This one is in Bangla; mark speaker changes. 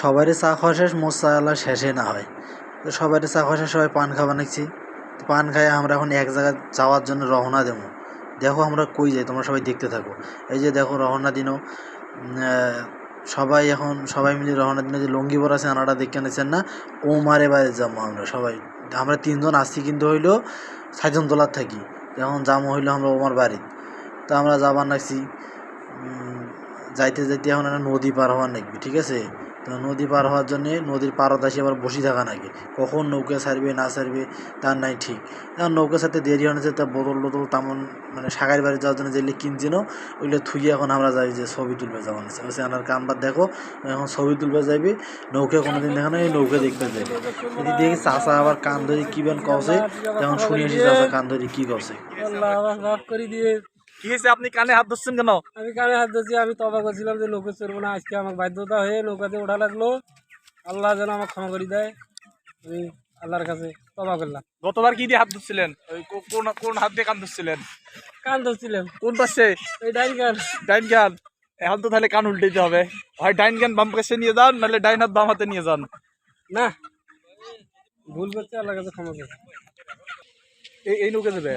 Speaker 1: সবারই চা খাওয়া শেষ, মোর চা আলা শেষে না হয়। তো সবারই চা খাওয়া শেষ, সবাই পান খাওয়া তো পান খাই আমরা এখন এক জায়গায় যাওয়ার জন্য রওনা দেবো। দেখো আমরা কই যাই, তোমরা সবাই দেখতে থাকো। এই যে দেখো রওনা দিনও সবাই এখন, সবাই মিলে রওনা দিনে। যে লঙ্গি পরা আছে আনাটা দেখে নিচ্ছেন না? ও বাইরে যাব আমরা সবাই। আমরা তিনজন আসছি কিন্তু হইল সাইজন তোলার থাকি। এখন যাব হইল আমরা ওমার বাড়ি। তো আমরা যাবার নাকছি যাইতে যাইতে এখন একটা নদী পার হওয়ার নাকবি ঠিক আছে? তো নদী পার হওয়ার জন্যে নদীর পারত আবার বসে থাকা নাকি? কখন নৌকা ছাড়বে, না ছাড়বে, তার নাই ঠিক। এখন নৌকা সাথে দেরি হয়েছে তা বোতল টোতল তেমন মানে সাগার বাড়ি যাওয়ার জন্য যেগুলি কিনছিল, ওইগুলো থুয়ে এখন আমরা যাই যে ছবি তুলবে যাওয়া নিচ্ছে বলছে, আনার কামবার দেখো, এখন ছবি তুলবে যাবি নৌকা কোনোদিন দেখো না এই নৌকা দেখতে যাবে যদি দেখি চাষা আবার কান ধরে কি বেন কছে তখন শুনে আসি চাষা কান ধরে কি
Speaker 2: দিয়ে।
Speaker 3: কি হয়েছে আপনি কানে হাত ধরছেন কেন?
Speaker 2: আমি কানে হাত ধরছি আমি তবা করছিলাম যে নৌকা চড়বো না। আজকে আমার বাধ্যতা হয়ে নৌকাতে ওঠা লাগল। আল্লাহ যেন আমাকে ক্ষমা করে দেয়। আমি আল্লাহর কাছে তবা করলাম।
Speaker 3: গতবার কি দিয়ে হাত ধরছিলেন? ওই কোন কোন হাত দিয়ে কান ধরছিলেন?
Speaker 2: কান ধরছিলাম।
Speaker 3: কোন পাশে?
Speaker 2: এই ডাইন কান।
Speaker 3: ডাইন গান এখন তো তাহলে কান উল্টে দিতে হবে। হয় ডাইন গান বাম পাশে নিয়ে যান নাহলে ডাইন হাত বাম হাতে নিয়ে যান।
Speaker 2: না। ভুল করছে আল্লাহর কাছে ক্ষমা করে
Speaker 3: এই এই নৌকে দেবে?